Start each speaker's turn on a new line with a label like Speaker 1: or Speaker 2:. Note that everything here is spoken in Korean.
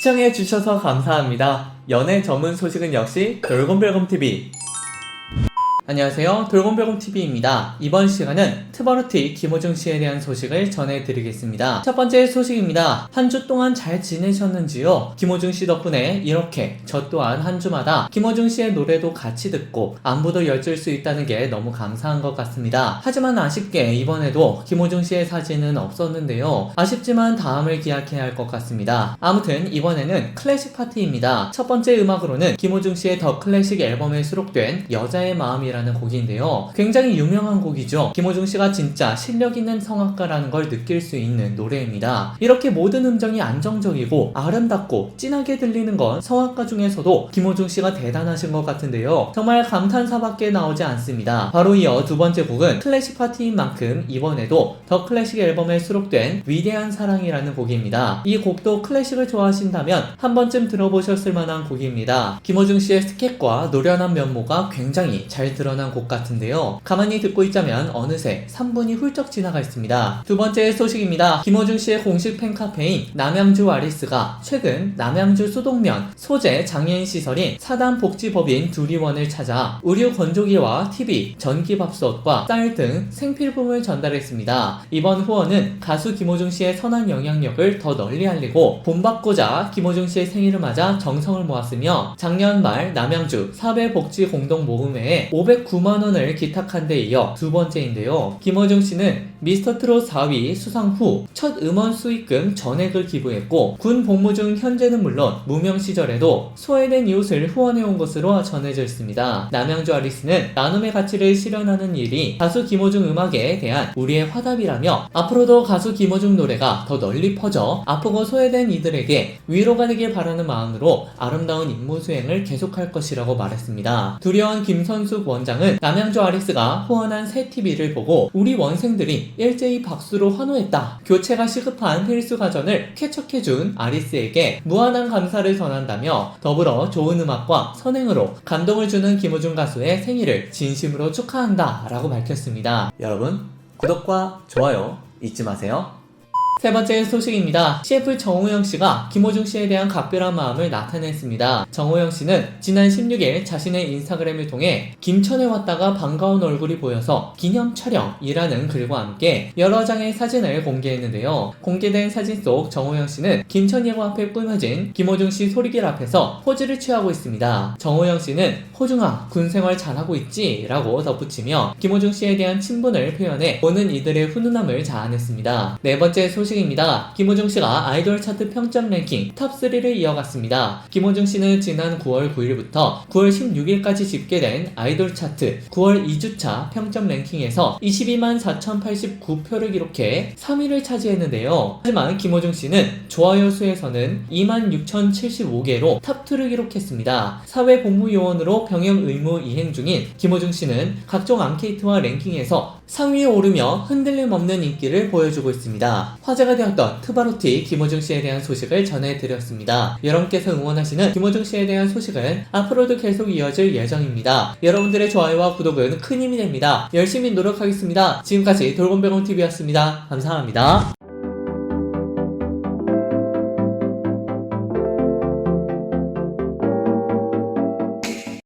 Speaker 1: 시청해 주셔서 감사합니다. 연애 전문 소식은 역시 돌곰별곰TV. 안녕하세요. 돌곰별곰TV입니다. 이번 시간은 트바로티 김호중 씨에 대한 소식을 전해드리겠습니다. 첫 번째 소식입니다. 한 주 동안 잘 지내셨는지요? 김호중 씨 덕분에 이렇게 저 또한 한 주마다 김호중 씨의 노래도 같이 듣고 안부도 여쭐 수 있다는 게 너무 감사한 것 같습니다. 하지만 아쉽게 이번에도 김호중 씨의 사진은 없었는데요. 아쉽지만 다음을 기약해야 할 것 같습니다. 아무튼 이번에는 클래식 파티입니다. 첫 번째 음악으로는 김호중 씨의 더 클래식 앨범에 수록된 여자의 마음이라는 곡인데요. 굉장히 유명한 곡이죠. 김호중 씨가 진짜 실력 있는 성악가라는 걸 느낄 수 있는 노래입니다. 이렇게 모든 음정이 안정적이고 아름답고 진하게 들리는 건 성악가 중에서도 김호중 씨가 대단하신 것 같은데요. 정말 감탄사밖에 나오지 않습니다. 바로 이어 두 번째 곡은 클래식 파티인 만큼 이번에도 더 클래식 앨범에 수록된 위대한 사랑이라는 곡입니다. 이 곡도 클래식을 좋아하신다면 한 번쯤 들어보셨을 만한 곡입니다. 김호중 씨의 스케과 노련한 면모가 굉장히 잘 드러난 곡 같은데요. 가만히 듣고 있자면 어느새 3분이 훌쩍 지나가 있습니다. 두 번째 소식입니다. 김호중 씨의 공식 팬카페인 남양주 아리스가 최근 남양주 수동면 소재 장애인 시설인 사단복지법인 두리원을 찾아 의류 건조기와 TV, 전기밥솥과 쌀 등 생필품을 전달했습니다. 이번 후원은 가수 김호중 씨의 선한 영향력을 더 널리 알리고 본받고자 김호중 씨의 생일을 맞아 정성을 모았으며 작년 말 남양주 사회복지 공동 모금회에 509만 원을 기탁한 데 이어 두 번째인데요. 김호중 씨는 미스터 트롯 4위 수상 후 첫 음원 수익금 전액을 기부했고 군 복무 중 현재는 물론 무명 시절에도 소외된 이웃을 후원해온 것으로 전해져 있습니다. 남양주 아리스는 나눔의 가치를 실현하는 일이 가수 김호중 음악에 대한 우리의 화답이라며 앞으로도 가수 김호중 노래가 더 널리 퍼져 아프고 소외된 이들에게 위로가 되길 바라는 마음으로 아름다운 임무 수행을 계속할 것이라고 말했습니다. 두려운 김선숙 원 장은 남양주 아리스가 후원한 새 TV를 보고 우리 원생들이 일제히 박수로 환호했다. 교체가 시급한 필수 가전을 쾌척해준 아리스에게 무한한 감사를 전한다며 더불어 좋은 음악과 선행으로 감동을 주는 김호중 가수의 생일을 진심으로 축하한다 라고 밝혔습니다. 여러분 구독과 좋아요 잊지 마세요. 세 번째 소식입니다. CF 정우영 씨가 김호중 씨에 대한 각별한 마음을 나타냈습니다. 정우영 씨는 지난 16일 자신의 인스타그램을 통해 김천에 왔다가 반가운 얼굴이 보여서 기념 촬영이라는 글과 함께 여러 장의 사진을 공개했는데요. 공개된 사진 속 정우영 씨는 김천예고 앞에 꾸며진 김호중 씨 소리길 앞에서 포즈를 취하고 있습니다. 정우영 씨는 호중아 군 생활 잘하고 있지? 라고 덧붙이며 김호중 씨에 대한 친분을 표현해 보는 이들의 훈훈함을 자아냈습니다. 네 번째 소식 입니다. 김호중 씨가 아이돌 차트 평점 랭킹 탑3를 이어갔습니다. 김호중 씨는 지난 9월 9일부터 9월 16일까지 집계된 아이돌 차트 9월 2주차 평점 랭킹에서 22만 4,089표를 기록해 3위를 차지했는데요. 하지만 김호중 씨는 좋아요 수에서는 2만 6,075개로 탑2를 기록했습니다. 사회복무요원으로 병역 의무 이행 중인 김호중 씨는 각종 앙케이트와 랭킹에서 상위에 오르며 흔들림 없는 인기를 보여주고 있습니다. 화제가 되었던 트바로티 김호중 씨에 대한 소식을 전해드렸습니다. 여러분께서 응원하시는 김호중 씨에 대한 소식은 앞으로도 계속 이어질 예정입니다. 여러분들의 좋아요와 구독은 큰 힘이 됩니다. 열심히 노력하겠습니다. 지금까지 돌곰병원TV였습니다. 감사합니다.